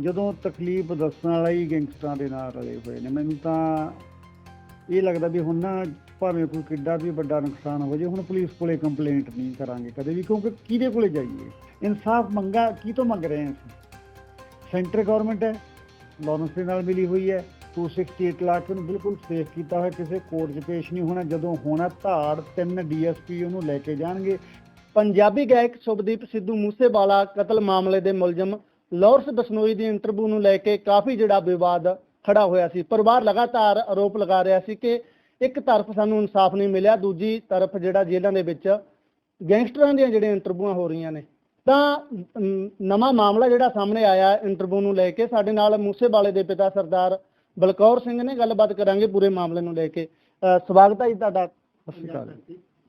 ਜਦੋਂ ਤਕਲੀਫ ਦੱਸਣ ਵਾਲਾ ਹੀ ਗੈਂਗਸਟਰਾਂ ਦੇ ਨਾਲ ਰਲੇ ਹੋਏ ਨੇ, ਮੈਨੂੰ ਤਾਂ ਇਹ ਲੱਗਦਾ ਵੀ ਹੁਣ ਨਾ ਭਾਵੇਂ ਕੋਈ ਕਿੱਡਾ ਵੀ ਵੱਡਾ ਨੁਕਸਾਨ ਹੋ ਜਾਏ ਹੁਣ ਪੁਲਿਸ ਕੋਲੇ ਕੰਪਲੇਂਟ ਨਹੀਂ ਕਰਾਂਗੇ ਕਦੇ ਵੀ, ਕਿਉਂਕਿ ਕਿਹਦੇ ਕੋਲੇ ਜਾਈਏ? ਇਨਸਾਫ ਮੰਗਾ, ਕੀ ਤੋਂ ਮੰਗ ਰਹੇ ਹਾਂ ਅਸੀਂ? ਸੈਂਟਰ ਗਵਰਨਮੈਂਟ ਹੈ ਲਾਰੈਂਸ ਦੇ ਨਾਲ ਮਿਲੀ ਹੋਈ ਹੈ 268 ਲੱਖ ਨੂੰ ਬਿਲਕੁਲ ਸੇਫ ਕੀਤਾ ਹੋਇਆ, ਕਿਸੇ ਕੋਰਟ 'ਚ ਪੇਸ਼ ਨਹੀਂ ਹੋਣਾ, ਜਦੋਂ ਹੋਣਾ ਧਾੜ, ਤਿੰਨ ਡੀਐਸਪੀ ਉਹਨੂੰ ਲੈ ਕੇ ਜਾਣਗੇ। ਪੰਜਾਬੀ ਗਾਇਕ ਸ਼ੁਭਦੀਪ ਸਿੱਧੂ ਮੂਸੇਵਾਲਾ ਕਤਲ ਮਾਮਲੇ ਦੇ ਮੁਲਜ਼ਮ ਲਾਰੈਂਸ ਬਸਨੋਈ ਦੀ ਇੰਟਰਵਿਊ ਨੂੰ ਲੈ ਕੇ ਕਾਫੀ ਜਿਹੜਾ ਵਿਵਾਦ ਖੜਾ ਹੋਇਆ ਸੀ। ਪਰਿਵਾਰ ਲਗਾਤਾਰ ਆਰੋਪ ਲਗਾ ਰਿਹਾ ਸੀ ਕਿ ਇੱਕ ਤਰਫ ਸਾਨੂੰ ਇਨਸਾਫ ਨਹੀਂ ਮਿਲਿਆ ਦੂਜੀ ਤਰਫ ਜਿਹੜਾ ਜੇਲ੍ਹਾਂ ਦੇ ਵਿੱਚ ਗੈਂਗਸਟਰਾਂ ਦੀਆਂ ਜਿਹੜੀਆਂ ਇੰਟਰਵਿਊਆਂ ਹੋ ਰਹੀਆਂ ਨੇ ਤਾਂ ਨਵਾਂ ਮਾਮਲਾ ਜਿਹੜਾ ਸਾਹਮਣੇ ਆਇਆ ਇੰਟਰਵਿਊ ਨੂੰ ਲੈ ਕੇ ਸਾਡੇ ਨਾਲ ਮੂਸੇਵਾਲੇ ਦੇ ਪਿਤਾ ਸਰਦਾਰ ਬਲਕੌਰ ਸਿੰਘ ਨੇ ਗੱਲਬਾਤ ਕਰਾਂਗੇ ਪੂਰੇ ਮਾਮਲੇ ਨੂੰ ਲੈ ਕੇ। ਸਵਾਗਤ ਹੈ ਜੀ ਤੁਹਾਡਾ।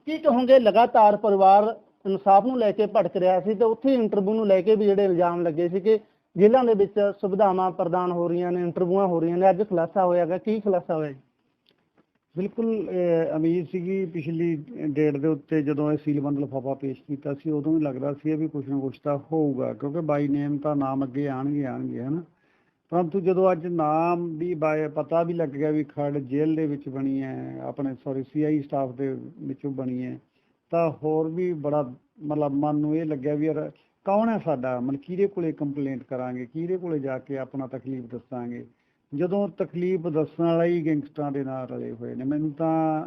ਕੀ ਕਹੋਗੇ ਲਗਾਤਾਰ ਪਰਿਵਾਰ ਇਨਸਾਫ ਨੂੰ ਲੈ ਕੇ ਭਟਕ ਰਿਹਾ ਸੀ ਤੇ ਉੱਥੇ ਇੰਟਰਵਿਊ ਨੂੰ ਲੈ ਕੇ ਵੀ ਜਿਹੜੇ ਇਲਜ਼ਾਮ ਲੱਗੇ ਸੀ ਕਿ ਜੇਲ੍ਹਾਂ ਦੇ ਵਿੱਚ ਸੁਵਿਧਾਵਾਂ ਪ੍ਰਦਾਨ ਹੋ ਰਹੀਆਂ ਨੇ ਇੰਟਰਵਿਊਆਂ ਹੋ ਰਹੀਆਂ ਨੇ ਅੱਜ ਖੁਲਾਸਾ ਹੋਇਆਗਾ ਕੀ ਖੁਲਾਸਾ ਹੋਇਆ ਬਿਲਕੁਲ ਅਹ, ਸੀਗੀ ਪਿਛਲੀ ਡੇਟ ਦੇ ਉੱਤੇ ਜਦੋਂ ਇਹ ਸੀਲਬੰਦ ਲਿਫਾਫਾ ਪੇਸ਼ ਕੀਤਾ ਸੀ ਉਦੋਂ ਵੀ ਲੱਗਦਾ ਸੀ ਵੀ ਕੁਝ ਨਾ ਕੁਝ ਤਾਂ ਹੋਊਗਾ ਕਿਉਂਕਿ ਬਾਈ ਨੇਮ ਤਾਂ ਨਾਮ ਅੱਗੇ ਆਣਗੇ ਆਣਗੇ ਹਨਾ? ਪਰੰਤੂ ਜਦੋਂ ਅੱਜ ਨਾਮ ਵੀ ਪਤਾ ਵੀ ਲੱਗ ਗਿਆ ਵੀ ਖੜ ਜੇਲ੍ਹ ਦੇ ਵਿੱਚ ਬਣੀ ਹੈ ਆਪਣੇ ਸੌਰੀ ਸੀਆਈ ਸਟਾਫ ਦੇ ਵਿੱਚੋਂ ਬਣੀ ਹੈ ਤਾਂ ਹੋਰ ਵੀ ਬੜਾ ਮਤਲਬ ਮਨ ਨੂੰ ਇਹ ਲੱਗਿਆ ਵੀ ਯਾਰ ਕੌਣ ਹੈ ਸਾਡਾ? ਮਤਲਬ ਕਿਹਦੇ ਕੋਲੇ ਕੰਪਲੇਂਟ ਕਰਾਂਗੇ? ਕਿਹਦੇ ਕੋਲੇ ਜਾ ਕੇ ਆਪਣਾ ਤਕਲੀਫ ਦੱਸਾਂਗੇ? ਜਦੋਂ ਤਕਲੀਫ ਦੱਸਣ ਵਾਲਾ ਹੀ ਗੈਂਗਸਟਰਾਂ ਦੇ ਨਾਲ ਰਲੇ ਹੋਏ ਨੇ, ਮੈਨੂੰ ਤਾਂ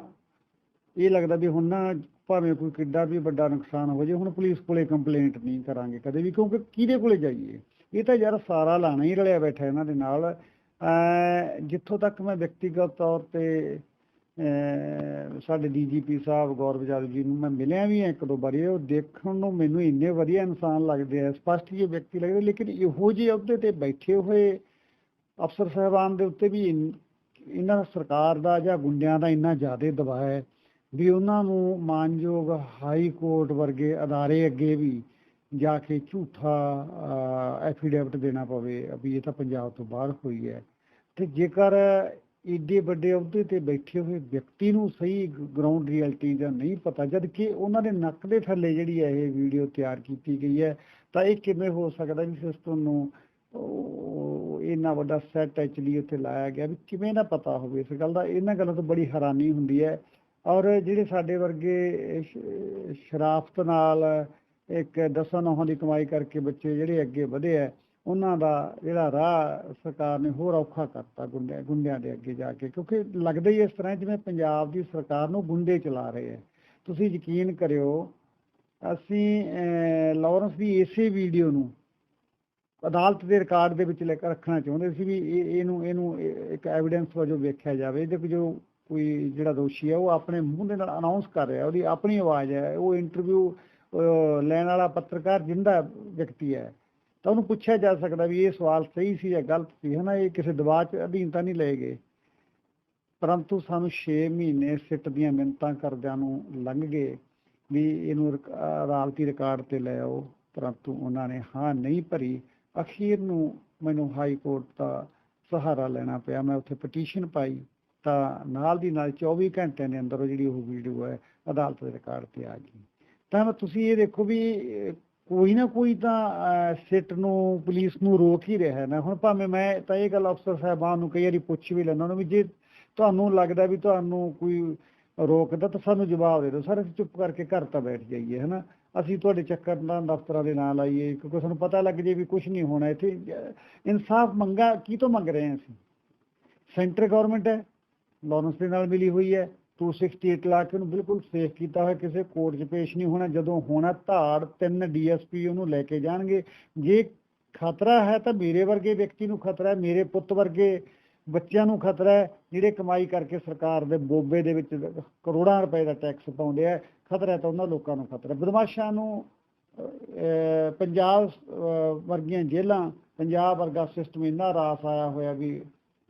ਇਹ ਲੱਗਦਾ ਵੀ ਹੁਣ ਨਾ ਭਾਵੇਂ ਕੋਈ ਕਿੱਡਾ ਵੀ ਵੱਡਾ ਨੁਕਸਾਨ ਹੋ ਜਾਏ ਹੁਣ ਪੁਲਿਸ ਕੋਲੇ ਕੰਪਲੇਂਟ ਨਹੀਂ ਕਰਾਂਗੇ ਕਦੇ ਵੀ, ਕਿਉਂਕਿ ਕਿਹਦੇ ਕੋਲੇ ਜਾਈਏ? ਇਹ ਤਾਂ ਯਾਰ ਸਾਰਾ ਲਾਣਾ ਹੀ ਰਲਿਆ ਬੈਠਾ ਇਹਨਾਂ ਦੇ ਨਾਲ। ਅਹ ਜਿੱਥੋਂ ਤੱਕ ਮੈਂ ਵਿਅਕਤੀਗਤ ਤੌਰ ਤੇ ਸਾਡੇ ਡੀਜੀਪੀ ਸਾਹਿਬ ਗੌਰਵ ਜਾਦਵ ਜੀ ਨੂੰ ਮੈਂ ਮਿਲਿਆ ਵੀ ਹਾਂ ਇੱਕ ਦੋ ਵਾਰੀ, ਉਹ ਦੇਖਣ ਨੂੰ ਮੈਨੂੰ ਇੰਨੇ ਵਧੀਆ ਇਨਸਾਨ ਲੱਗਦੇ ਆ, ਸਪਸ਼ਟ ਜਿਹੇ ਵਿਅਕਤੀ ਲੱਗਦੇ ਲੇਕਿਨ ਇਹੋ ਜਿਹੇ ਅਹੁਦੇ ਤੇ ਬੈਠੇ ਹੋਏ ਅਫਸਰ ਸਾਹਿਬਾਨ ਦੇ ਉੱਤੇ ਵੀ ਇਹਨਾਂ ਸਰਕਾਰ ਦਾ ਜਾਂ ਗੁੰਡਿਆਂ ਦਾ ਇੰਨਾ ਜ਼ਿਆਦਾ ਦਬਾਅ ਹੈ ਵੀ ਉਹਨਾਂ ਨੂੰ ਮਾਨਯੋਗ ਹਾਈ ਕੋਰਟ ਵਰਗੇ ਅਦਾਰੇ ਅੱਗੇ ਵੀ ਜਾ ਕੇ ਝੂਠਾ ਐਫੀਡੇਵਿਟ ਦੇਣਾ ਪਵੇ, ਵੀ ਇਹ ਤਾਂ ਪੰਜਾਬ ਤੋਂ ਬਾਹਰ ਹੋਈ ਹੈ। ਤੇ ਜੇਕਰ ਏਡੇ ਵੱਡੇ ਅਹੁਦੇ ਤੇ ਬੈਠੇ ਹੋਏ ਵਿਅਕਤੀ ਨੂੰ ਸਹੀ ਗਰਾਊਂਡ ਰਿਐਲਿਟੀ ਦਾ ਨਹੀਂ ਪਤਾ ਜਦ ਕਿ ਉਹਨਾਂ ਦੇ ਨੱਕ ਦੇ ਥੱਲੇ ਜਿਹੜੀ ਹੈ ਇਹ ਵੀਡੀਓ ਤਿਆਰ ਕੀਤੀ ਗਈ ਹੈ, ਤਾਂ ਇਹ ਕਿਵੇਂ ਹੋ ਸਕਦਾ ਵੀ ਸਿਸਟਮ ਨੂੰ ਇੰਨਾ ਵੱਡਾ ਸੈੱਟ ਐਕਚੁਅਲੀ ਉੱਥੇ ਲਾਇਆ ਗਿਆ ਵੀ ਕਿਵੇਂ ਨਾ ਪਤਾ ਹੋਵੇ ਇਸ ਗੱਲ ਦਾ? ਇਹਨਾਂ ਗੱਲਾਂ ਤੋਂ ਬੜੀ ਹੈਰਾਨੀ ਹੁੰਦੀ ਹੈ। ਔਰ ਜਿਹੜੇ ਸਾਡੇ ਵਰਗੇ ਸ਼ਰਾਫਤ ਨਾਲ ਇੱਕ ਦਸਾਂ ਨੌਹਾਂ ਦੀ ਕਮਾਈ ਕਰਕੇ ਬੱਚੇ ਜਿਹੜੇ ਅੱਗੇ ਵਧੇ ਆ ਉਹਨਾਂ ਦਾ ਜਿਹੜਾ ਰਾਹ ਸਰਕਾਰ ਨੇ ਹੋਰ ਔਖਾ ਕਰਤਾ ਗੁੰਡਿਆਂ ਗੁੰਡਿਆਂ ਦੇ ਅੱਗੇ ਜਾ ਕੇ, ਕਿਉਂਕਿ ਲੱਗਦਾ ਹੀ ਇਸ ਤਰ੍ਹਾਂ ਜਿਵੇਂ ਪੰਜਾਬ ਦੀ ਸਰਕਾਰ ਨੂੰ ਗੁੰਡੇ ਚਲਾ ਰਹੇ ਆ ਤੁਸੀਂ ਯਕੀਨ ਕਰਿਓ, ਅਸੀਂ ਲਾਰੈਂਸ ਦੀ ਇਸੇ ਵੀਡੀਓ ਨੂੰ ਅਦਾਲਤ ਦੇ ਰਿਕਾਰਡ ਦੇ ਵਿੱਚ ਲੈ ਕੇ ਰੱਖਣਾ ਚਾਹੁੰਦੇ ਸੀ ਵੀ ਇਹਨੂੰ ਇਹਨੂੰ ਇੱਕ ਐਵੀਡੈਂਸ ਵਜੋਂ ਵੇਖਿਆ ਜਾਵੇ। ਇਹਦੇ ਜੋ ਕੋਈ ਜਿਹੜਾ ਦੋਸ਼ੀ ਹੈ, ਉਹ ਆਪਣੇ ਮੂੰਹ ਦੇ ਨਾਲ ਅਨਾਉਂਸ ਕਰ ਰਿਹਾ, ਉਹਦੀ ਆਪਣੀ ਆਵਾਜ਼ ਹੈ। ਉਹ ਇੰਟਰਵਿਊ ਲੈਣ ਵਾਲਾ ਪੱਤਰਕਾਰ ਜਿੰਦਾ ਵਿਅਕਤੀ ਹੈ। ਤਾਂ ਉਹਨੂੰ ਪੁੱਛਿਆ ਜਾ ਸਕਦਾ ਵੀ ਇਹ ਸਵਾਲ ਸਹੀ ਸੀ ਜਾਂ ਗਲਤ ਸੀ, ਹਨਾ? ਇਹ ਕਿਸੇ ਦਬਾਅ 'ਚ ਅਧੀਨ ਨਹੀਂ ਲਏ ਗਏ। ਪਰੰਤੂ ਸਾਨੂੰ 6 ਮਹੀਨੇ ਸਿੱਟ ਦੀਆਂ ਮਿੰਤਾਂ ਕਰਦਿਆਂ ਨੂੰ ਲੰਘ ਗਏ ਵੀ ਇਹਨੂੰ ਅਦਾਲਤੀ ਰਿਕਾਰਡ ਤੇ ਲੈ ਆਓ। ਪਰੰਤੂ ਉਹਨਾਂ ਨੇ ਹਾਂ ਨਹੀਂ ਭਰੀ। ਅਖੀਰ ਨੂੰ ਮੈਨੂੰ ਹਾਈ ਕੋਰਟ ਦਾ ਸਹਾਰਾ ਲੈਣਾ ਪਿਆ। ਮੈਂ ਉੱਥੇ ਪਟੀਸ਼ਨ ਪਾਈ। ਤਾਂ ਨਾਲ ਦੀ ਨਾਲ 24 ਘੰਟਿਆਂ ਦੇ ਅੰਦਰ ਉਹ ਜਿਹੜੀ ਉਹ ਵੀਡੀਓ ਹੈ ਅਦਾਲਤ ਦੇ ਰਿਕਾਰਡ ਤੇ ਆ ਗਈ। ਤਾਂ ਤੁਸੀਂ ਇਹ ਦੇਖੋ ਵੀ ਕੋਈ ਨਾ ਕੋਈ ਤਾਂ ਸਿੱਟ ਨੂੰ, ਪੁਲਿਸ ਨੂੰ ਰੋਕ ਹੀ ਰਿਹਾ ਨਾ ਹੁਣ ਭਾਵੇਂ ਮੈਂ ਤਾਂ ਇਹ ਗੱਲ ਅਫਸਰ ਸਾਹਿਬਾਨ ਨੂੰ ਕਈ ਵਾਰੀ ਪੁੱਛ ਵੀ ਲੈਣਾ ਉਹਨਾਂ ਵੀ ਜੇ ਤੁਹਾਨੂੰ ਲੱਗਦਾ ਵੀ ਤੁਹਾਨੂੰ ਕੋਈ ਰੋਕਦਾ ਤਾਂ ਸਾਨੂੰ ਜਵਾਬ ਦੇ ਦਿਓ। ਸਰ, ਅਸੀਂ ਚੁੱਪ ਕਰਕੇ ਘਰ ਤਾਂ ਬੈਠ ਜਾਈਏ, ਹਨਾ? ਅਸੀਂ ਤੁਹਾਡੇ ਚੱਕਰ ਨਾਲ ਦਫ਼ਤਰਾਂ ਦੇ ਨਾਲ ਆਈਏ ਕਿਉਂਕਿ ਸਾਨੂੰ ਪਤਾ ਲੱਗ ਜੇ ਵੀ ਕੁਝ ਨਹੀਂ ਹੋਣਾ ਇੱਥੇ। ਇਨਸਾਫ ਮੰਗਾ, ਕੀ ਤੋਂ ਮੰਗ ਰਹੇ ਹਾਂ ਅਸੀਂ? ਸੈਂਟਰ ਗਵਰਨਮੈਂਟ ਹੈ ਲਾਰੈਂਸ ਦੇ ਨਾਲ ਮਿਲੀ ਹੋਈ ਹੈ। 268 ਲੱਖ ਨੂੰ ਬਿਲਕੁਲ ਸੇਫ ਕੀਤਾ ਹੋਇਆ, ਕਿਸੇ ਕੋਰਟ 'ਚ ਪੇਸ਼ ਨਹੀਂ ਹੋਣਾ, ਜਦੋਂ ਹੋਣਾ ਧਾੜ ਤਿੰਨ ਡੀਐਸਪੀ ਉਹਨੂੰ ਲੈ ਕੇ ਜਾਣਗੇ। ਜੇ ਖਤਰਾ ਹੈ ਤਾਂ ਮੇਰੇ ਵਰਗੇ ਵਿਅਕਤੀ ਨੂੰ ਖਤਰਾ ਹੈ, ਮੇਰੇ ਪੁੱਤ ਵਰਗੇ ਬੱਚਿਆਂ ਨੂੰ ਖਤਰਾ ਹੈ, ਜਿਹੜੇ ਕਮਾਈ ਕਰਕੇ ਸਰਕਾਰ ਦੇ ਬੋਬੇ ਦੇ ਵਿੱਚ ਕਰੋੜਾਂ ਰੁਪਏ ਦਾ ਟੈਕਸ ਪਾਉਂਦੇ ਆ, ਖਤਰਾ ਤਾਂ ਉਹਨਾਂ ਲੋਕਾਂ ਨੂੰ ਖਤਰਾ ਬਦਮਾਸ਼ਾਂ ਨੂੰ ਪੰਜਾਬ ਵਰਗੀਆਂ ਜੇਲ੍ਹਾਂ, ਪੰਜਾਬ ਵਰਗਾ ਸਿਸਟਮ ਇੰਨਾ ਰਾਸ ਆਇਆ ਹੋਇਆ ਵੀ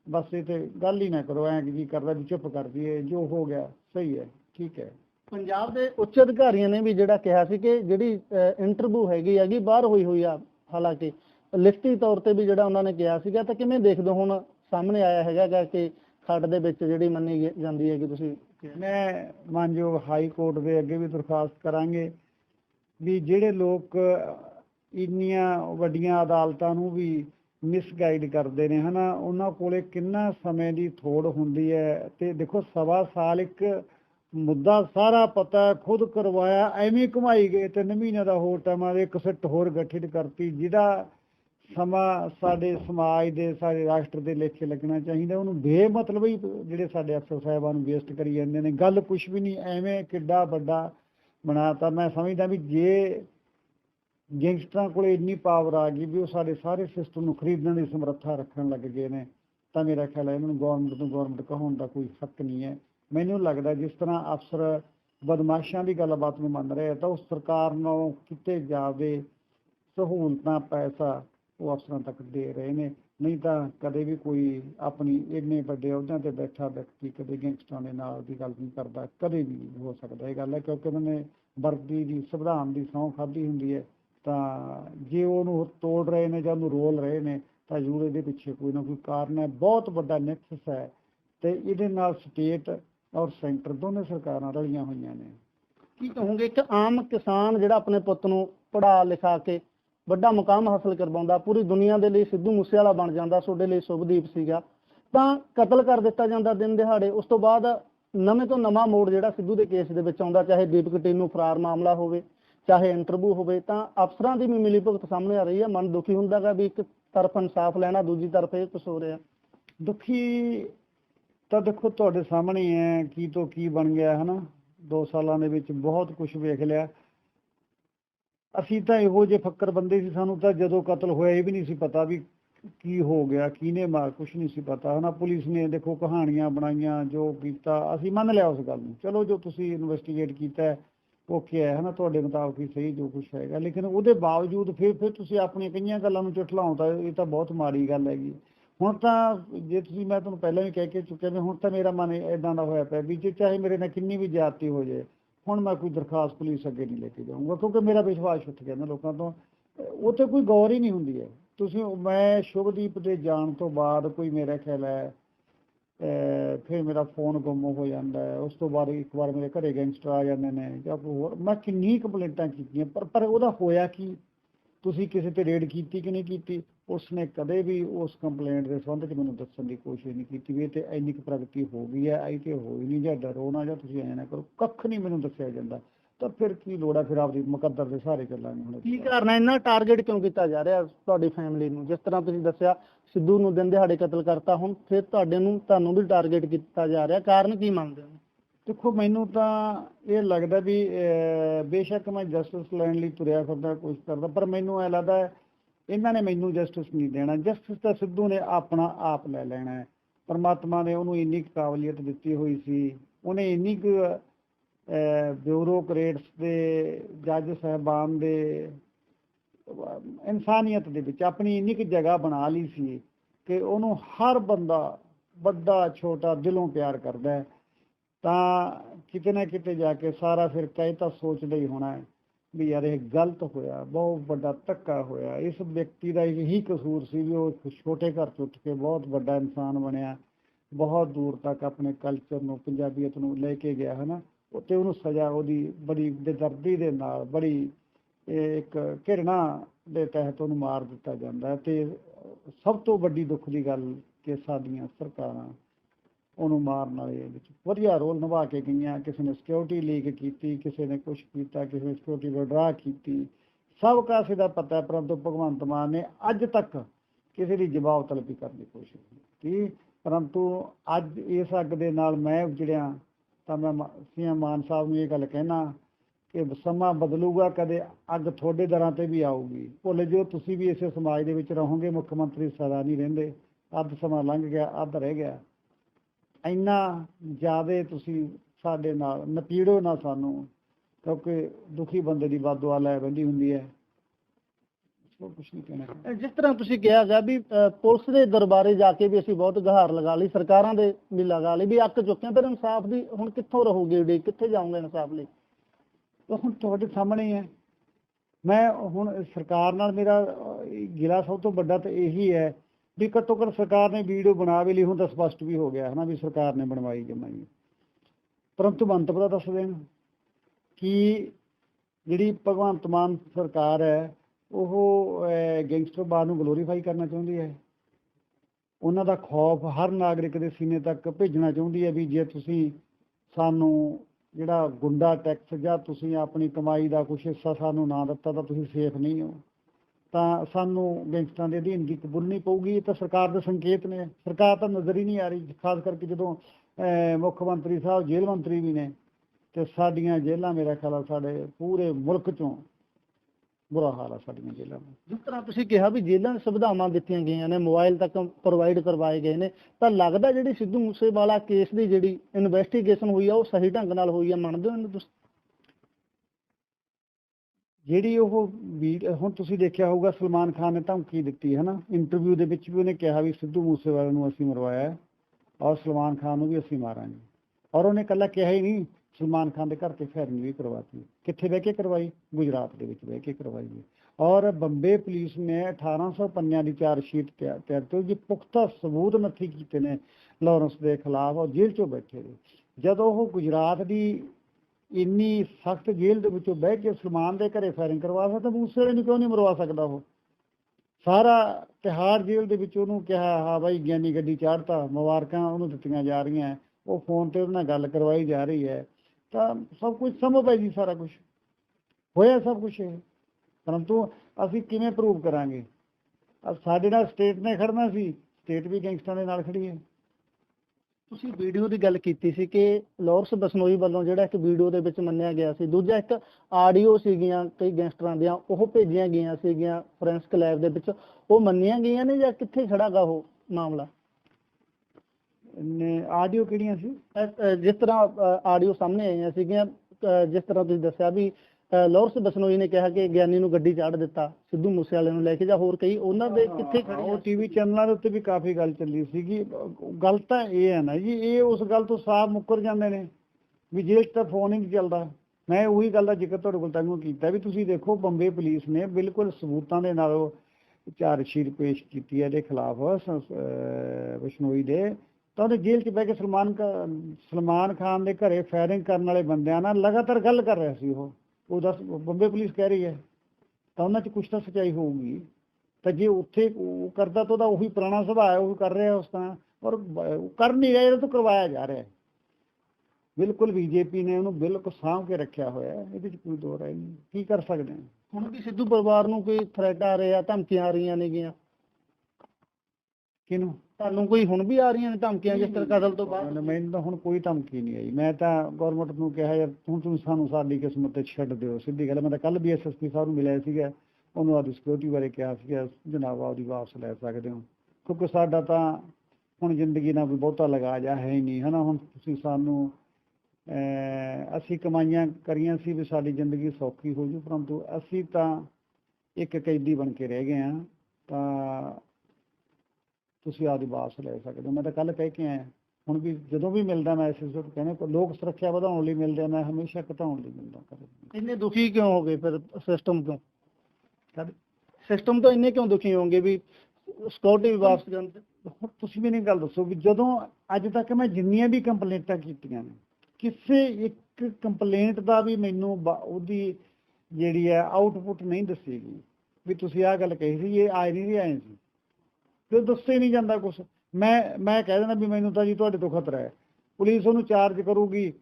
ਬਸ ਇਹ ਤੇ ਗੱਲ ਹੀ ਨਾ ਕਰੋ, ਐਂ ਜੀ ਕਰਦਾ ਵੀ ਚੁੱਪ ਕਰ ਦਈਏ ਜੋ ਹੋ ਗਿਆ ਸਹੀ ਹੈ, ਠੀਕ ਹੈ। ਪੰਜਾਬ ਦੇ ਉੱਚ ਅਧਿਕਾਰੀਆਂ ਨੇ ਵੀ ਜਿਹੜਾ ਕਿਹਾ ਸੀ ਕਿ ਜਿਹੜੀ ਇੰਟਰਵਿਊ ਹੈਗੀ ਹੈਗੀ, ਬਾਹਰ ਹੋਈ ਹੋਈ ਆ, ਹਾਲਾਂਕਿ। ਲਿਖਤੀ ਤੌਰ ਤੇ ਵੀ ਜਿਹੜਾ ਉਹਨਾਂ ਨੇ ਕਿਹਾ ਸੀਗਾ, ਤਾਂ ਕਿਵੇਂ ਦੇਖਦੇ ਹੋ ਹੁਣ ਸਾਹਮਣੇ ਆਇਆ ਹੈਗਾ ਕਿ ਖੱਡ ਦੇ ਵਿੱਚ ਜਿਹੜੀ ਮੰਨੀ ਜਾਂਦੀ ਹੈ ਕਿ ਤੁਸੀਂ ਮੈਂ ਮਾਨਯੋਗ ਹਾਈ ਕੋਰਟ ਦੇ ਅੱਗੇ ਵੀ ਦਰਖਾਸਤ ਕਰਾਂਗੇ ਵੀ ਜਿਹੜੇ ਲੋਕ ਇੰਨੀਆਂ ਵੱਡੀਆਂ ਅਦਾਲਤਾਂ ਨੂੰ ਵੀ ਮਿਸਗਾਈਡ ਕਰਦੇ ਨੇ, ਹਨਾ? ਉਹਨਾਂ ਕੋਲੇ ਕਿੰਨਾ ਸਮੇਂ ਦੀ ਥੋੜ ਹੁੰਦੀ ਹੈ? ਤੇ ਦੇਖੋ, ਸਵਾ ਸਾਲ ਇੱਕ ਮੁੱਦਾ ਸਾਰਾ ਪਤਾ ਖੁਦ ਕਰਵਾਇਆ, ਐਵੇਂ ਘੁਮਾਈ ਗਏ, ਤਿੰਨ ਮਹੀਨੇ ਦਾ ਹੋਰ ਟਾਈਮਾਂ ਦੇ ਇੱਕ ਸਿੱਟ ਹੋਰ ਗਠਿਤ ਕਰਤੀ, ਜਿਹਦਾ ਸਮਾਂ ਸਾਡੇ ਸਮਾਜ ਦੇ, ਸਾਡੇ ਰਾਸ਼ਟਰ ਦੇ ਲੇਖੇ ਲੱਗਣਾ ਚਾਹੀਦਾ। ਉਹਨੂੰ ਬੇਮਤਲਬ ਹੀ ਜਿਹੜੇ ਸਾਡੇ ਅਫਸਰ ਸਾਹਿਬਾਨ ਵੇਸਟ ਕਰੀ ਜਾਂਦੇ ਨੇ। ਗੱਲ ਕੁਝ ਵੀ ਨਹੀਂ, ਐਵੇਂ ਕਿੱਡਾ ਵੱਡਾ ਬਣਾਤਾ। ਮੈਂ ਸਮਝਦਾ ਵੀ ਜੇ ਗੈਂਗਸਟਰਾਂ ਕੋਲ ਇੰਨੀ ਪਾਵਰ ਆ ਗਈ ਵੀ ਉਹ ਸਾਡੇ ਸਾਰੇ ਸਿਸਟਮ ਨੂੰ ਖਰੀਦਣ ਦੀ ਸਮਰੱਥਾ ਰੱਖਣ ਲੱਗ ਗਏ ਨੇ। ਤਾਂ ਮੇਰਾ ਖਿਆਲ ਹੈ ਇਹਨਾਂ ਨੂੰ ਗਵਰਨਮੈਂਟ ਤੋਂ ਗਵਰਨਮੈਂਟ ਕਹਾਉਣ ਦਾ ਕੋਈ ਹੱਕ ਨਹੀਂ ਹੈ। ਮੈਨੂੰ ਲੱਗਦਾ ਜਿਸ ਤਰ੍ਹਾਂ ਅਫਸਰ ਬਦਮਾਸ਼ਾਂ ਦੀ ਗੱਲਬਾਤ ਨੂੰ ਮੰਨ ਰਹੇ ਤਾਂ ਉਹ ਸਰਕਾਰ ਨੂੰ ਕਿਤੇ ਜਾਵੇ ਸਹੂਲਤਾਂ, ਪੈਸਾ ਉਹ ਅਫਸਰਾਂ ਤੱਕ ਦੇ ਰਹੇ ਨੇ। ਨਹੀਂ ਤਾਂ ਕਦੇ ਵੀ ਕੋਈ ਆਪਣੀ ਇੰਨੇ ਵੱਡੇ ਅਹੁਦਿਆਂ ਤੇ ਬੈਠਾ ਵਿਅਕਤੀ ਕਦੇ ਗੈਂਗਸਟਰਾਂ ਦੇ ਨਾਲ ਦੀ ਗੱਲ ਨਹੀਂ ਕਰਦਾ, ਕਦੇ ਵੀ ਹੋ ਸਕਦਾ ਇਹ ਗੱਲ ਹੈ, ਕਿਉਂਕਿ ਉਹਨਾਂ ਨੇ ਵਰਦੀ ਦੀ, ਸੰਵਿਧਾਨ ਦੀ ਸਹੁੰ ਖਾਧੀ ਹੁੰਦੀ ਹੈ। ਤਾਂ ਜੇ ਉਹਨੂੰ ਤੋੜ ਰਹੇ ਨੇ ਜਾਂ ਉਹਨੂੰ ਰੋਲ ਰਹੇ ਨੇ, ਤਾਂ ਜ਼ਰੂਰ ਇਹਦੇ ਪਿੱਛੇ ਕੋਈ ਨਾ ਕੋਈ ਕਾਰਨ ਹੈ। ਬਹੁਤ ਵੱਡਾ ਨੈਕਸਸ ਹੈ ਤੇ ਇਹਦੇ ਨਾਲ ਸਟੇਟ ਔਰ ਸੈਂਟਰ ਦੋਨੇ ਸਰਕਾਰਾਂ ਰਲੀਆਂ ਹੋਈਆਂ ਨੇ। ਕੀ ਕਹੋਗੇ, ਇੱਕ ਆਮ ਕਿਸਾਨ ਜਿਹੜਾ ਆਪਣੇ ਪੁੱਤ ਨੂੰ ਪੜ੍ਹਾ, ਲਿਖਾ ਕੇ ਵੱਡਾ ਮੁਕਾਮ ਹਾਸਲ ਕਰਵਾਉਂਦਾ, ਪੂਰੀ ਦੁਨੀਆ ਦੇ ਲਈ ਸਿੱਧੂ ਮੂਸੇਵਾਲਾ ਬਣ ਜਾਂਦਾ ਤੁਹਾਡੇ ਲਈ ਸ਼ੁਭਦੀਪ ਸੀਗਾ, ਤਾਂ ਕਤਲ ਕਰ ਦਿੱਤਾ ਜਾਂਦਾ ਦਿਨ ਦਿਹਾੜੇ, ਉਸ ਤੋਂ ਬਾਅਦ ਨਵੇਂ ਤੋਂ ਨਵਾਂ ਮੋੜ ਜਿਹੜਾ ਸਿੱਧੂ ਦੇ ਕੇਸ ਦੇ ਵਿੱਚ ਆਉਂਦਾ, ਚਾਹੇ ਦੀਪਕ ਟੀਨੂ ਫਰਾਰ ਮਾਮਲਾ ਹੋਵੇ ਚਾਹੇ ਇੰਟਰਵਿਊ ਹੋਵੇ, ਤਾਂ ਅਫਸਰਾਂ ਦੀ ਵੀ ਮਿਲੀ ਭੁਗਤ ਸਾਹਮਣੇ ਆ ਰਹੀ ਹੈ। ਮਨ ਦੁਖੀ ਹੁੰਦਾਗਾ ਵੀ ਇੱਕ ਤਰਫ ਇਨਸਾਫ ਲੈਣਾ, ਦੂਜੀ ਤਰਫ ਇਹ ਕੁਝ ਹੋ ਰਿਹਾ। ਦੁਖੀ ਤਾਂ ਦੇਖੋ ਤੁਹਾਡੇ ਸਾਹਮਣੇ ਹੈ ਕੀ ਤੋਂ ਕੀ ਬਣ ਗਿਆ, ਹਨਾ? 2 ਸਾਲਾਂ ਦੇ ਵਿੱਚ ਬਹੁਤ ਕੁਝ ਵੇਖ ਲਿਆ। ਅਸੀਂ ਤਾਂ ਇਹੋ ਜਿਹੇ ਫੱਕਰ ਬੰਦੇ ਸੀ, ਸਾਨੂੰ ਤਾਂ ਜਦੋਂ ਕਤਲ ਹੋਇਆ ਇਹ ਵੀ ਨਹੀਂ ਸੀ ਪਤਾ ਵੀ ਕੀ ਹੋ ਗਿਆ, ਕਿਹਨੇ ਮਾਰ ਕੁਝ ਨਹੀਂ ਸੀ ਪਤਾ, ਹਨਾ? ਪੁਲਿਸ ਨੇ ਦੇਖੋ ਕਹਾਣੀਆਂ ਬਣਾਈਆਂ, ਜੋ ਕੀਤਾ, ਅਸੀਂ ਮੰਨ ਲਿਆ ਉਸ ਗੱਲ ਨੂੰ। ਚਲੋ ਜੋ ਤੁਸੀਂ ਇਨਵੈਸਟੀਗੇਟ ਕੀਤਾ ਹੈ ਓਕੇ ਹੈ ਹਨਾ ਤੁਹਾਡੇ ਮੁਤਾਬਕ ਹੀ ਸਹੀ ਜੋ ਕੁਝ ਹੈਗਾ। ਲੇਕਿਨ ਉਹਦੇ ਬਾਵਜੂਦ ਫਿਰ ਫਿਰ ਤੁਸੀਂ ਆਪਣੀਆਂ ਕਈਆਂ ਗੱਲਾਂ ਨੂੰ ਝੁਠਲਾਓ ਤਾਂ ਇਹ ਤਾਂ ਬਹੁਤ ਮਾੜੀ ਗੱਲ ਹੈਗੀ। ਹੁਣ ਤਾਂ ਜੇ ਤੁਸੀਂ ਮੈਂ ਤੁਹਾਨੂੰ ਪਹਿਲਾਂ ਵੀ ਕਹਿ ਕੇ ਚੁੱਕਿਆ ਵੀ ਹੁਣ ਤਾਂ ਮੇਰਾ ਮਨ ਇਦਾਂ ਦਾ ਹੋਇਆ ਪਿਆ ਵੀ ਜੇ ਚਾਹੇ ਮੇਰੇ ਨਾਲ ਕਿੰਨੀ ਵੀ ਜ਼ਿਆਦਤੀ ਹੋ ਜਾਏ, ਹੁਣ ਮੈਂ ਕੋਈ ਦਰਖਾਸਤ ਪੁਲਿਸ ਅੱਗੇ ਨਹੀਂ ਲੈ ਕੇ ਜਾਊਂਗਾ, ਕਿਉਂਕਿ ਮੇਰਾ ਵਿਸ਼ਵਾਸ ਉੱਠ ਗਿਆ ਨਾ ਲੋਕਾਂ ਤੋਂ। ਉਹ ਤੇ ਕੋਈ ਗੌਰ ਹੀ ਨਹੀਂ ਹੁੰਦੀ ਹੈ। ਤੁਸੀਂ, ਮੈਂ ਸ਼ੁਭਦੀਪ ਦੇ ਜਾਣ ਤੋਂ ਬਾਅਦ ਕੋਈ ਮੇਰਾ ਖਿਆਲ ਹੈ ਫਿਰ ਮੇਰਾ ਫੋਨ ਗੁੰਮ ਹੋ ਜਾਂਦਾ ਹੈ। ਉਸ ਤੋਂ ਬਾਅਦ ਇੱਕ ਵਾਰ ਮੇਰੇ ਘਰੇ ਗੈਂਗਸਟਰ ਆ ਜਾਂਦੇ ਨੇ ਜਾਂ ਕੋਈ ਹੋਰ। ਮੈਂ ਕਿੰਨੀ ਕੰਪਲੇਂਟਾਂ ਕੀਤੀਆਂ, ਪਰ ਪਰ ਉਹਦਾ ਹੋਇਆ ਕੀ? ਤੁਸੀਂ ਕਿਸੇ ਤੇ ਰੇਡ ਕੀਤੀ ਕਿ ਨਹੀਂ ਕੀਤੀ? ਉਸ ਨੇ ਕਦੇ ਵੀ ਉਸ ਕੰਪਲੇਂਟ ਦੇ ਸੰਬੰਧ 'ਚ ਮੈਨੂੰ ਦੱਸਣ ਦੀ ਕੋਸ਼ਿਸ਼ ਨਹੀਂ ਕੀਤੀ ਵੀ ਇਹ ਤੇ ਇੰਨੀ ਕੁ ਪ੍ਰਗਤੀ ਹੋ ਗਈ ਹੈ, ਇਹ ਤੇ ਹੋਈ ਨਹੀਂ ਜਾਂ ਡਰੋ ਨਾ ਜਾਂ ਤੁਸੀਂ ਐਂ ਨਾ ਕਰੋ। ਕੱਖ ਨਹੀਂ ਮੈਨੂੰ ਦੱਸਿਆ ਜਾਂਦਾ। ਤਾਂ ਫਿਰ ਕੀ ਲੋੜ ਹੈ ਫਿਰ ਆਪਦੀ ਮੁਕੱਦਰ ਦੇ ਸਹਾਰੇ ਚੱਲਾਂਗੇ ਹੁਣ ਕੀ ਕਾਰਨ ਹੈ ਇੰਨਾ ਟਾਰਗੇਟ ਕਿਉਂ ਕੀਤਾ ਜਾ ਰਿਹਾ ਤੁਹਾਡੀ ਫੈਮਿਲੀ ਨੂੰ? ਜਿਸ ਤਰ੍ਹਾਂ ਤੁਸੀਂ ਦੱਸਿਆ ਸਿੱਧੂ ਨੂੰ ਦਿਨ ਦਿਹਾੜੇ ਕਤਲ ਕਰਤਾ ਹੁਣ ਫਿਰ ਤੁਹਾਡੇ ਨੂੰ ਤੁਹਾਨੂੰ ਵੀ ਟਾਰਗੇਟ ਕੀਤਾ ਜਾ ਰਿਹਾ। ਕਾਰਨ ਕੀ ਮੰਨਦੇ ਹੋ? ਦੇਖੋ ਮੈਨੂੰ ਤਾਂ ਇਹ ਲੱਗਦਾ ਵੀ ਬੇਸ਼ੱਕ ਮੈਂ ਜਸਟਿਸ ਲੈਣ ਲਈ ਤੁਰਿਆ ਫਿਰਦਾ ਕੋਸ਼ਿਸ਼ ਕਰਦਾ ਪਰ ਮੈਨੂੰ ਐ ਲੱਗਦਾ ਇਹਨਾਂ ਨੇ ਮੈਨੂੰ ਜਸਟਿਸ ਨਹੀਂ ਦੇਣਾ। ਜਸਟਿਸ ਤਾਂ ਸਿੱਧੂ ਨੇ ਆਪਣਾ ਆਪ ਲੈ ਲੈਣਾ ਹੈ। ਪਰਮਾਤਮਾ ਨੇ ਉਹਨੂੰ ਇੰਨੀ ਕਾਬਲੀਅਤ ਦਿੱਤੀ ਹੋਈ ਸੀ। ਉਹਨੇ ਇੰਨੀ ਬਿਊਰੋਕਰੇਟਸ ਦੇ, ਜੱਜ ਸਾਹਿਬਾਨ ਦੇ, ਇਨਸਾਨੀਅਤ ਦੇ ਵਿੱਚ ਆਪਣੀ ਇੰਨੀ ਕੁ ਜਗ੍ਹਾ ਬਣਾ ਲਈ ਸੀ ਕਿ ਉਹਨੂੰ ਹਰ ਬੰਦਾ ਵੱਡਾ, ਛੋਟਾ ਦਿਲੋਂ ਪਿਆਰ ਕਰਦਾ ਹੈ। ਤਾਂ ਕਿਤੇ ਨਾ ਕਿਤੇ ਜਾ ਕੇ ਸਾਰਾ ਫਿਰ ਕਹੇ ਤਾਂ ਸੋਚਦਾ ਹੀ ਹੋਣਾ ਹੈ ਵੀ ਯਾਰ ਇਹ ਗਲਤ ਹੋਇਆ, ਬਹੁਤ ਵੱਡਾ ਧੱਕਾ ਹੋਇਆ। ਇਸ ਵਿਅਕਤੀ ਦਾ ਇਹੀ ਕਸੂਰ ਸੀ ਵੀ ਉਹ ਛੋਟੇ ਘਰ ਤੋਂ ਉੱਠ ਕੇ ਬਹੁਤ ਵੱਡਾ ਇਨਸਾਨ ਬਣਿਆ, ਬਹੁਤ ਦੂਰ ਤੱਕ ਆਪਣੇ ਕਲਚਰ ਨੂੰ, ਪੰਜਾਬੀਅਤ ਨੂੰ ਲੈ ਕੇ ਗਿਆ ਹੈ ਨਾ ਉੱਤੇ ਉਹਨੂੰ ਸਜ਼ਾ ਉਹਦੀ ਬੜੀ ਬੇਦਰਦੀ ਦੇ ਨਾਲ ਬੜੀ ਇੱਕ ਘਿਰਣਾ ਦੇ ਤਹਿਤ ਉਹਨੂੰ ਮਾਰ ਦਿੱਤਾ ਜਾਂਦਾ ਤੇ ਸਭ ਤੋਂ ਵੱਡੀ ਦੁੱਖ ਦੀ ਗੱਲ ਕਿ ਸਾਡੀਆਂ ਸਰਕਾਰਾਂ ਉਹਨੂੰ ਮਾਰਨ ਵਾਲੇ ਵਿੱਚ ਵਧੀਆ ਰੋਲ ਨਿਭਾ ਕੇ ਗਈਆਂ, ਕਿਸੇ ਨੇ ਸਿਕਿਉਰਿਟੀ ਲੀਕ ਕੀਤੀ, ਕਿਸੇ ਨੇ ਕੁਝ ਕੀਤਾ, ਕਿਸੇ ਨੇ ਸਿਕਿਉਰਿਟੀ ਵਿਡਰਾ ਕੀਤੀ, ਸਭ ਕਾਸੇ ਦਾ ਪਤਾ ਪਰੰਤੂ ਭਗਵੰਤ ਮਾਨ ਨੇ ਅੱਜ ਤੱਕ ਕਿਸੇ ਦੀ ਜਵਾਬ ਤਲਬੀ ਕਰਨ ਦੀ ਕੋਸ਼ਿਸ਼ ਕੀਤੀ। ਪਰੰਤੂ ਅੱਜ ਇਸ ਅੱਗ ਦੇ ਨਾਲ ਮੈਂ ਉਜੜਿਆ ਤਾਂ ਮੈਂ ਸੀਐਮ ਮਾਨ ਸਾਹਿਬ ਨੂੰ ਇਹ ਗੱਲ ਕਹਿਣਾ ਕਿ ਸਮਾਂ ਬਦਲੂਗਾ, ਕਦੇ ਅੱਗ ਤੁਹਾਡੇ ਦਰਾਂ ਤੇ ਵੀ ਆਊਗੀ। ਭੁੱਲ ਜੋ, ਤੁਸੀਂ ਵੀ ਇਸੇ ਸਮਾਜ ਦੇ ਵਿੱਚ ਰਹੋਗੇ, ਮੁੱਖ ਮੰਤਰੀ ਸਦਾ ਨਹੀਂ ਰਹਿੰਦੇ। ਅੱਧ ਸਮਾਂ ਲੰਘ ਗਿਆ, ਅੱਧ ਰਹਿ ਗਿਆ। ਇੰਨਾ ਜ਼ਿਆਦਾ ਤੁਸੀਂ ਸਾਡੇ ਨਾਲ, ਨਪੀੜੋ ਨਾ ਸਾਨੂੰ, ਕਿਉਂਕਿ ਦੁਖੀ ਬੰਦੇ ਦੀ ਬਦਦੁਆ ਲੈ ਬੰਦੀ ਹੁੰਦੀ ਹੈ। ਹੋਰ ਕੁਝ ਨਹੀਂ ਕਹਿਣਾ। ਜਿਸ ਤਰ੍ਹਾਂ ਤੁਸੀਂ ਕਿਹਾ ਗਿਆ ਵੀ ਪੁਲਿਸ ਦੇ ਦਰਬਾਰੇ ਜਾ ਕੇ ਵੀ ਅਸੀਂ ਬਹੁਤ ਗੁਹਾਰ ਲਗਾ ਲਈ, ਸਰਕਾਰਾਂ ਦੇ ਵੀ ਲਗਾ ਲਈ, ਵੀ ਅੱਕ ਚੁੱਕੇ ਪਰ ਇਨਸਾਫ ਦੀ ਹੁਣ ਕਿੱਥੋਂ ਰਹੋਗੇ ਡੇ ਕਿੱਥੇ ਜਾਓਗੇ ਇਨਸਾਫ ਲਈ? ਹੁਣ ਤੁਹਾਡੇ ਸਾਹਮਣੇ ਹੈ ਮੈਂ ਹੁਣ ਸਰਕਾਰ ਨਾਲ ਮੇਰਾ ਗਿਲਾ ਸਭ ਤੋਂ ਵੱਡਾ ਤਾਂ ਇਹੀ ਹੈ ਵੀ ਘੱਟੋ ਘੱਟ ਸਰਕਾਰ ਨੇ ਵੀਡੀਓ ਬਣਾ ਵੀ ਲਈ, ਹੁਣ ਤਾਂ ਸਪਸ਼ਟ ਵੀ ਹੋ ਗਿਆ ਹਨਾ ਵੀ ਸਰਕਾਰ ਨੇ ਬਣਵਾਈ ਜਮਾਈ ਪਰੰਤੂ ਮੰਤਵ ਦਾ ਦੱਸ ਦੇਣ ਕਿ ਜਿਹੜੀ ਭਗਵੰਤ ਮਾਨ ਸਰਕਾਰ ਹੈ ਉਹ ਗੈਂਗਸਟਰ ਨੂੰ ਗਲੋਰੀਫਾਈ ਕਰਨਾ ਚਾਹੁੰਦੀ ਹੈ। ਉਹਨਾਂ ਦਾ ਖੌਫ ਹਰ ਨਾਗਰਿਕ ਦੇ ਸੀਨੇ ਤੱਕ ਭੇਜਣਾ ਚਾਹੁੰਦੀ ਹੈ ਵੀ ਜੇ ਤੁਸੀਂ ਸਾਨੂੰ ਜਿਹੜਾ ਗੁੰਡਾ ਟੈਕਸ ਜਾਂ ਤੁਸੀਂ ਆਪਣੀ ਕਮਾਈ ਦਾ ਕੁਝ ਹਿੱਸਾ ਸਾਨੂੰ ਨਾ ਦਿੱਤਾ ਤਾਂ ਤੁਸੀਂ ਸੇਫ ਨਹੀਂ ਹੋ। ਤਾਂ ਸਾਨੂੰ ਗੈਂਗਸਟਰਾਂ ਦੇ ਅਧੀਨ ਦੀ ਕਬੂਲਣੀ ਪਊਗੀ ਇਹ ਤਾਂ ਸਰਕਾਰ ਦੇ ਸੰਕੇਤ ਨੇ। ਸਰਕਾਰ ਤਾਂ ਨਜ਼ਰ ਹੀ ਨਹੀਂ ਆ ਰਹੀ ਖਾਸ ਕਰਕੇ ਜਦੋਂ ਅਹ, ਮੁੱਖ ਮੰਤਰੀ ਸਾਹਿਬ ਜੇਲ੍ਹ ਮੰਤਰੀ ਵੀ ਨੇ ਤੇ ਸਾਡੀਆਂ ਜੇਲ੍ਹਾਂ ਮੇਰਾ ਖਿਆਲ ਸਾਡੇ ਪੂਰੇ ਮੁਲਕ ਚੋਂ ਬੁਰਾ ਹਾਲ ਆ ਸਾਡੀਆਂ ਜੇਲ੍ਹਾਂ ਦਾ। ਜਿਸ ਤਰ੍ਹਾਂ ਤੁਸੀਂ ਕਿਹਾ ਵੀ ਜੇਲ੍ਹਾਂ ਸੁਵਿਧਾਵਾਂ ਦਿੱਤੀਆਂ ਗਈਆਂ ਨੇ, ਮੋਬਾਈਲ ਤੱਕ ਪ੍ਰੋਵਾਈਡ ਕਰਵਾਏ ਗਏ ਨੇ, ਤਾਂ ਲੱਗਦਾ ਜਿਹੜੀ ਸਿੱਧੂ ਮੂਸੇਵਾਲਾ ਕੇਸ ਦੀ ਜਿਹੜੀ ਇਨਵੈਸਟੀਗੇਸ਼ਨ ਹੋਈ ਆ, ਉਹ ਸਹੀ ਢੰਗ ਨਾਲ ਹੋਈ ਆ, ਮੰਨਦੇ ਹੋ ਇਹਨੂੰ ਤੁਸੀਂ? ਜਿਹੜੀ ਉਹ ਹੁਣ ਤੁਸੀਂ ਦੇਖਿਆ ਹੋਊਗਾ ਸਲਮਾਨ ਖਾਨ ਨੇ ਧਮਕੀ ਦਿੱਤੀ ਹੈ ਨਾ ਇੰਟਰਵਿਊ ਦੇ ਵਿੱਚ ਵੀ ਉਹਨੇ ਕਿਹਾ ਵੀ ਸਿੱਧੂ ਮੂਸੇਵਾਲੇ ਨੂੰ ਅਸੀਂ ਮਰਵਾਇਆ ਔਰ ਸਲਮਾਨ ਖਾਨ ਨੂੰ ਵੀ ਅਸੀਂ ਮਾਰਾਂਗੇ। ਔਰ ਉਹਨੇ ਇਕੱਲਾ ਕਿਹਾ ਹੀ ਨਹੀਂ ਸਲਮਾਨ ਖਾਨ ਦੇ ਘਰ ਤੇ ਫਾਇਰਿੰਗ ਵੀ ਕਰਵਾਤੀ। ਕਿੱਥੇ ਬਹਿ ਕੇ ਕਰਵਾਈ? ਗੁਜਰਾਤ ਦੇ ਵਿੱਚ ਬਹਿ ਕੇ ਕਰਵਾਈ ਹੈ। ਔਰ ਬੰਬੇ ਪੁਲਿਸ ਨੇ 1800 ਪੰਨਿਆਂ ਦੀ ਚਾਰਜਸ਼ੀਟ ਤਿਆਰ ਤਿਆਰ ਜੀ ਪੁਖਤਾ ਸਬੂਤ ਨੱਥੀ ਕੀਤੇ ਨੇ ਲਾਰੈਂਸ ਦੇ ਖਿਲਾਫ। ਉਹ ਜੇਲ੍ਹ 'ਚੋਂ ਬੈਠੇ ਨੇ। ਜਦੋਂ ਉਹ ਗੁਜਰਾਤ ਦੀ ਇੰਨੀ ਸਖਤ ਜੇਲ੍ਹ ਦੇ ਵਿੱਚੋਂ ਬਹਿ ਕੇ ਸਲਮਾਨ ਦੇ ਘਰੇ ਫਾਇਰਿੰਗ ਕਰਵਾ ਸਕਦਾ ਮੂਸੇ ਨੂੰ ਕਿਉਂ ਨਹੀਂ ਮਰਵਾ ਸਕਦਾ ਉਹ? ਸਾਰਾ ਤਿਹਾੜ ਜੇਲ੍ਹ ਦੇ ਵਿੱਚ ਉਹਨੂੰ ਕਿਹਾ, ਹਾਂ ਬਾਈ, ਗਿਆਨੀ ਗੱਡੀ ਚਾੜਤਾ, ਮੁਬਾਰਕਾਂ ਉਹਨੂੰ ਦਿੱਤੀਆਂ ਜਾ ਰਹੀਆਂ। ਉਹ ਫੋਨ ਤੇ ਉਹਨਾਂ ਨਾਲ ਗੱਲ ਕਰਵਾਈ ਜਾ ਰਹੀ ਹੈ। ਤਾਂ ਸਭ ਕੁਝ ਸੰਭਵ ਹੈ ਜੀ ਸਾਰਾ ਕੁਝ ਹੋਇਆ ਸਭ ਕੁਝ ਇਹ। ਪਰੰਤੂ ਅਸੀਂ ਕਿਵੇਂ ਪ੍ਰੂਵ ਕਰਾਂਗੇ? ਸਾਡੇ ਨਾਲ ਸਟੇਟ ਨੇ ਖੜਨਾ ਸੀ ਸਟੇਟ ਵੀ ਗੈਂਗਸਟਰਾਂ ਦੇ ਨਾਲ ਖੜੀ ਹੈ। ਤੁਸੀਂ ਵੀਡੀਓ ਦੀ ਗੱਲ ਕੀਤੀ ਸੀ ਕਿ ਲੋਰਸ ਬਸਨੋਈ ਵੱਲੋਂ ਜਿਹੜਾ ਇੱਕ ਵੀਡੀਓ ਦੇ ਵਿੱਚ ਮੰਨਿਆ ਗਿਆ ਸੀ, ਦੂਜਾ ਇੱਕ ਆਡੀਓ ਸੀਗੀਆਂ ਕਈ ਗੈਂਗਸਟਰਾਂ ਦੀਆਂ, ਉਹ ਭੇਜੀਆਂ ਗਈਆਂ ਸੀਗੀਆਂ ਫੋਰੈਂਸਿਕ ਕਲੈਬ ਦੇ ਵਿੱਚ। ਉਹ ਮੰਨੀਆਂ ਗਈਆਂ ਨੇ ਜਾਂ ਕਿੱਥੇ ਖੜਾਗਾ ਉਹ ਮਾਮਲਾ? ਨੇ ਆਡੀਓ ਕਿਹੜੀਆਂ ਸੀ? ਜਿਸ ਤਰ੍ਹਾਂ ਆਡੀਓ ਸਾਹਮਣੇ ਆਈਆਂ ਸੀਗੀਆਂ ਜਿਸ ਤਰ੍ਹਾਂ ਤੁਸੀਂ ਦੱਸਿਆ ਵੀ ਲਾਰੈਂਸ ਬਸਨੋਈ ਨੇ ਕਿਹਾ ਕਿ ਗਿਆਨੀ ਨੂੰ ਗੱਡੀ ਚਾੜ ਦਿੱਤਾ ਸਿੱਧੂ ਮੂਸੇਵਾਲੇ ਨੂੰ ਲੈ ਕੇ ਜਾਂ ਹੋਰ ਕਈ ਉਹਨਾਂ ਦੇ ਕਿੱਥੇ ਉਹ ਟੀਵੀ ਚੈਨਲਾਂ ਦੇ ਉੱਤੇ ਵੀ ਕਾਫੀ ਗੱਲ ਚੱਲੀ ਸੀਗੀ। ਗੱਲ ਤਾਂ ਇਹ ਹੈ ਨਾ ਜੀ ਇਹ ਉਸ ਗੱਲ ਤੋਂ ਸਾਫ਼ ਮੁੱਕਰ ਜਾਂਦੇ ਨੇ ਵੀ ਜੇਲ੍ਹ ਤਾਂ ਫੋਨ ਹੀ ਨਹੀਂ ਚੱਲਦਾ। ਮੈਂ ਉਹੀ ਗੱਲ ਦਾ ਜ਼ਿਕਰ ਤੁਹਾਡੇ ਕੋਲ ਤੱਕ ਕੀਤਾ ਵੀ ਤੁਸੀਂ ਦੇਖੋ ਬੰਬੇ ਪੁਲਿਸ ਨੇ ਬਿਲਕੁਲ ਸਬੂਤਾਂ ਦੇ ਨਾਲ ਚਾਰਜਸ਼ੀਟ ਪੇਸ਼ ਕੀਤੀ ਹੈ ਇਹਦੇ ਖਿਲਾਫ ਬਿਸ਼ਨੋਈ ਦੇ। ਤਾਂ ਉਹਨੇ ਜੇਲ੍ਹ 'ਚ ਬਹਿ ਕੇ ਸਲਮਾਨ ਸਲਮਾਨ ਖਾਨ ਦੇ ਘਰੇ ਫਾਇਰਿੰਗ ਕਰਨ ਵਾਲੇ ਬੰਦਿਆਂ ਨਾਲ ਲਗਾਤਾਰ ਗੱਲ ਕਰ ਰਿਹਾ ਸੀ ਉਹ। ਉਹ ਦੱਸ ਬੰਬੇ ਪੁਲਿਸ ਕਹਿ ਰਹੀ ਹੈ, ਤਾਂ ਉਹਨਾਂ 'ਚ ਕੁਛ ਤਾਂ ਸੱਚਾਈ ਹੋਊਗੀ। ਤਾਂ ਜੇ ਉੱਥੇ ਉਹ ਕਰਦਾ ਤਾਂ ਉਹਦਾ ਉਹੀ ਪੁਰਾਣਾ ਸੁਭਾਅ ਹੈ, ਉਹ ਕਰ ਰਿਹਾ ਉਸ ਤਰ੍ਹਾਂ। ਔਰ ਬ- ਉਹ ਕਰ ਨਹੀਂ ਰਿਹਾ, ਇਹਦਾ ਤੋਂ ਕਰਵਾਇਆ ਜਾ ਰਿਹਾ ਹੈ। ਬਿਲਕੁਲ ਬੀਜੇਪੀ ਨੇ ਉਹਨੂੰ ਬਿਲਕੁਲ ਸਾਂਭ ਕੇ ਰੱਖਿਆ ਹੋਇਆ ਇਹਦੇ 'ਚ ਕੋਈ ਦੋ ਰਾਏ ਨਹੀਂ। ਕੀ ਕਰ ਸਕਦੇ ਹੁਣ ਵੀ ਸਿੱਧੂ ਪਰਿਵਾਰ ਨੂੰ ਕੋਈ ਥ੍ਰੈਟ ਆ ਰਿਹਾ, ਧਮਕੀਆਂ ਆ ਰਹੀਆਂ ਨੇਗੀਆਂ। ਕਿਹਨੂੰ? ਤੁਹਾਨੂੰ ਕੋਈ ਹੁਣ ਵੀ ਆ ਰਹੀਆਂ ਨੇ ਧਮਕੀਆਂ ਜਿਸ ਤਰ੍ਹਾਂ ਕਤਲ ਤੋਂ ਬਾਅਦ? ਮੈਨੂੰ ਤਾਂ ਹੁਣ ਕੋਈ ਧਮਕੀ ਨਹੀਂ ਆਈ। ਮੈਂ ਤਾਂ ਗਵਰਨਮੈਂਟ ਨੂੰ ਕਿਹਾ ਯਾਰ ਹੁਣ ਤੁਸੀਂ ਸਾਨੂੰ ਸਾਡੀ ਕਿਸਮਤ ਤੇ ਛੱਡ ਦਿਓ। ਸਿੱਧੀ ਗੱਲ। ਮੈਂ ਤਾਂ ਕੱਲ ਵੀ ਐਸਐਸਪੀ ਸਾਹਿਬ ਨੂੰ ਮਿਲਿਆ ਸੀਗਾ। ਉਹਨੂੰ ਆਦੀ ਸਿਕਿਉਰਿਟੀ ਬਾਰੇ ਕਿਹਾ ਸੀਗਾ ਜਨਾਬ ਆਪਦੀ ਵਾਪਸ ਲੈ ਸਕਦੇ ਹੋ? ਕਿਉਂਕਿ ਸਾਡਾ ਤਾਂ ਹੁਣ ਜ਼ਿੰਦਗੀ ਨਾਲ ਵੀ ਬਹੁਤਾ ਲਗਾ ਜਾ ਹੈ ਹੀ ਨਹੀਂ ਹਨਾ? ਹੁਣ ਤੁਸੀਂ ਸਾਨੂੰ ਅਸੀਂ ਕਮਾਈਆਂ ਕਰੀਆਂ ਸੀ ਵੀ ਸਾਡੀ ਜ਼ਿੰਦਗੀ ਸੌਖੀ ਹੋ ਜੂ ਪਰੰਤੂ ਅਸੀਂ ਤਾਂ ਇੱਕ ਕੈਦੀ ਬਣ ਕੇ ਰਹਿ ਗਏ ਆ ਤਾਂ ਤੁਸੀਂ ਆਪਦੀ ਵਾਪਸ ਲੈ ਸਕਦੇ ਹੋ। ਮੈਂ ਤਾਂ ਕੱਲ ਕਹਿ ਕੇ ਆਇਆ। ਹੁਣ ਵੀ ਜਦੋਂ ਵੀ ਮਿਲਦਾ ਮੈਂ ਐਸਐਸਪੀ ਨੂੰ ਕਹਿੰਦੇ ਲੋਕ ਸੁਰੱਖਿਆ ਵਧਾਉਣ ਲਈ ਮਿਲਦੇ ਮੈਂ ਹਮੇਸ਼ਾ ਘਟਾਉਣ ਲਈ ਮਿਲਦਾ ਕਦੇ ਇੰਨੇ ਦੁਖੀ ਕਿਉਂ ਹੋ ਗਏ ਫਿਰ ਸਿਸਟਮ ਤੋਂ? ਸਿਸਟਮ ਤੋਂ ਇੰਨੇ ਕਿਉਂ ਦੁਖੀ ਹੋਣਗੇ ਵੀ ਸਿਕਿਉਰਿਟੀ ਵੀ ਵਾਪਸ ਕਰਨ ਹੁਣ ਤੁਸੀਂ ਮੈਨੂੰ ਇੱਕ ਗੱਲ ਦੱਸੋ ਵੀ ਜਦੋਂ ਅੱਜ ਤੱਕ ਮੈਂ ਜਿੰਨੀਆਂ ਵੀ ਕੰਪਲੇਂਟਾਂ ਕੀਤੀਆਂ ਨੇ, ਕਿਸੇ ਇੱਕ ਕੰਪਲੇਂਟ ਦਾ ਵੀ ਮੈਨੂੰ ਉਹਦੀ ਜਿਹੜੀ ਹੈ ਆਊਟਪੁੱਟ ਨਹੀਂ ਦੱਸੀ ਗਈ। ਵੀ ਤੁਸੀਂ ਆਹ ਗੱਲ ਕਹੀ ਸੀ, ਇਹ ਆਏ ਨਹੀਂ ਸੀ ਆਏ ਸੀ ਫਿਰ ਦੱਸੇ ਨਹੀਂ ਜਾਂਦਾ ਕੁਝ ਮੈਂ ਮੈਂ ਕਹਿ ਦੇਣਾ ਵੀ ਮੈਨੂੰ ਤਾਂ ਜੀ ਤੁਹਾਡੇ ਤੋਂ ਖਤਰਾ ਹੈ। ਪੁਲਿਸ ਉਹਨੂੰ ਚਾਰਜ ਕਰੂਗੀ।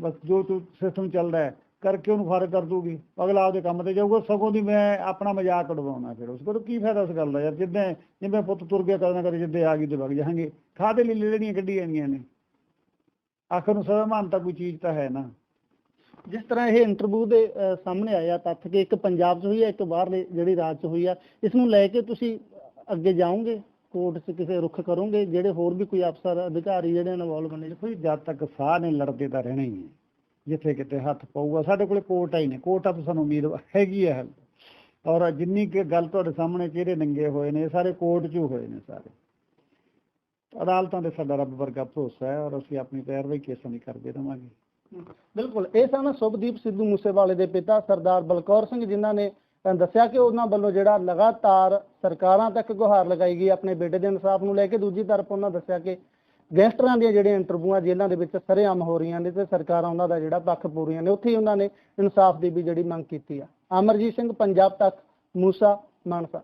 ਬਸ ਜੋ ਸਿਸਟਮ ਚੱਲਦਾ ਹੈ, ਕਰਕੇ ਉਹਨੂੰ ਫ਼ਰਕ ਕਰ ਦੂਗੀ ਅਗਲਾ ਆਪਦੇ ਕੰਮ ਤੇ ਜਾਊਗਾ, ਸਗੋਂ ਦੀ ਮੈਂ ਆਪਣਾ ਮਜ਼ਾਕ ਉਡਵਾਉਣਾ ਫਿਰ। ਉਸ ਕੋਲ ਕੀ ਫਾਇਦਾ ਉਸ ਗੱਲ ਦਾ ਯਾਰ? ਜਿੱਦਾਂ ਜਿਵੇਂ ਪੁੱਤ ਤੁਰ ਗਿਆ, ਕਦੇ ਨਾ ਕਦੇ ਜਿੱਦੇ ਆ ਗਈ ਤੇ ਵਗ ਜਾਾਂਗੇ ਖਾਦੇ ਲਈ ਲੈਣੀਆਂ ਕੱਢੀ ਜਾਂਦੀਆਂ ਨੇ। ਆਖਰ ਨੂੰ ਸਭਮਾਨ ਤਾਂ ਕੋਈ ਚੀਜ਼ ਤਾਂ ਹੈ ਨਾ। ਜਿਸ ਤਰ੍ਹਾਂ ਇਹ ਇੰਟਰਵਿਊ ਦੇ ਸਾਹਮਣੇ ਆਇਆ, ਤੱਥ ਕਿ ਇੱਕ ਪੰਜਾਬ 'ਚ ਹੋਈ ਹੈ, ਇੱਕ ਬਾਹਰਲੇ ਜਿਹੜੀ ਰਾਜ 'ਚ ਹੋਈ ਆ। ਇਸ ਨੂੰ ਲੈ ਕੇ ਤੁਸੀਂ ਅੱਗੇ ਜਾਓਗੇ ਕੋਰਟ 'ਚ ਕਿਸੇ ਰੁਖ ਕਰੋਗੇ, ਜਿਹੜੇ ਹੋਰ ਵੀ ਕੋਈ ਅਫਸਰ, ਅਧਿਕਾਰੀ ਜਿਹੜੇ ਇਨਵੋਲਵ ਨੇ, ਦੇਖੋ ਜਦ ਤੱਕ ਸਾਹ ਨੇ ਲੜਦੇ ਤਾਂ ਰਹਿਣਾ ਹੀ ਹੈ ਜਿੱਥੇ ਕਿਤੇ ਹੱਥ ਪਊਗਾ। ਸਾਡੇ ਕੋਲੇ ਕੋਰਟ ਹੀ ਨੇ ਕੋਰਟ ਆ ਸਾਨੂੰ ਉਮੀਦ ਹੈਗੀ ਹੈ ਔਰ ਜਿੰਨੀ ਕਿ ਗੱਲ ਤੁਹਾਡੇ ਸਾਹਮਣੇ ਚਿਹਰੇ ਨੰਗੇ ਹੋਏ ਨੇ ਸਾਰੇ ਕੋਰਟ 'ਚ ਹੋਏ ਨੇ ਸਾਰੇ। ਅਦਾਲਤਾਂ ਦੇ ਸਾਡਾ ਰੱਬ ਵਰਗਾ ਭਰੋਸਾ ਹੈ, ਔਰ ਅਸੀਂ ਆਪਣੀ ਪੈਰਵਾਈ ਕੇਸਾਂ ਦੀ ਕਰਦੇ ਰਵਾਂਗੇ। ਬਿਲਕੁਲ, ਇਹ ਸਨ ਸੁਭਦੀਪ ਸਿੱਧੂ ਮੂਸੇਵਾਲੇ ਦੇ ਪਿਤਾ ਸਰਦਾਰ ਬਲਕੌਰ ਸਿੰਘ, ਜਿਨ੍ਹਾਂ ਨੇ ਅਹ, ਦੱਸਿਆ ਕਿ ਉਹਨਾਂ ਵੱਲੋਂ ਜਿਹੜਾ ਲਗਾਤਾਰ ਸਰਕਾਰਾਂ ਤੱਕ ਗੁਹਾਰ ਲਗਾਈ ਗਈ ਆਪਣੇ ਬੇਟੇ ਦੇ ਇਨਸਾਫ ਨੂੰ ਲੈ ਕੇ ਦੂਜੀ ਤਰਫ ਉਹਨਾਂ ਦੱਸਿਆ ਕਿ ਗੈਂਗਸਟਰਾਂ ਦੀਆਂ ਜਿਹੜੀਆਂ ਇੰਟਰਵਿਊਆਂ ਜੇਲ੍ਹਾਂ ਦੇ ਵਿੱਚ ਸਰੇਆਮ ਹੋ ਰਹੀਆਂ ਨੇ ਤੇ ਸਰਕਾਰਾਂ ਉਹਨਾਂ ਦਾ ਜਿਹੜਾ ਪੱਖ ਪੂਰੀਆਂ ਨੇ ਉੱਥੇ ਹੀ ਉਹਨਾਂ ਨੇ ਇਨਸਾਫ ਦੀ ਵੀ ਜਿਹੜੀ ਮੰਗ ਕੀਤੀ ਆ। ਅਮਰਜੀਤ ਸਿੰਘ ਪੰਜਾਬ ਤੱਕ ਮੂਸਾ ਮਾਨਸਾ।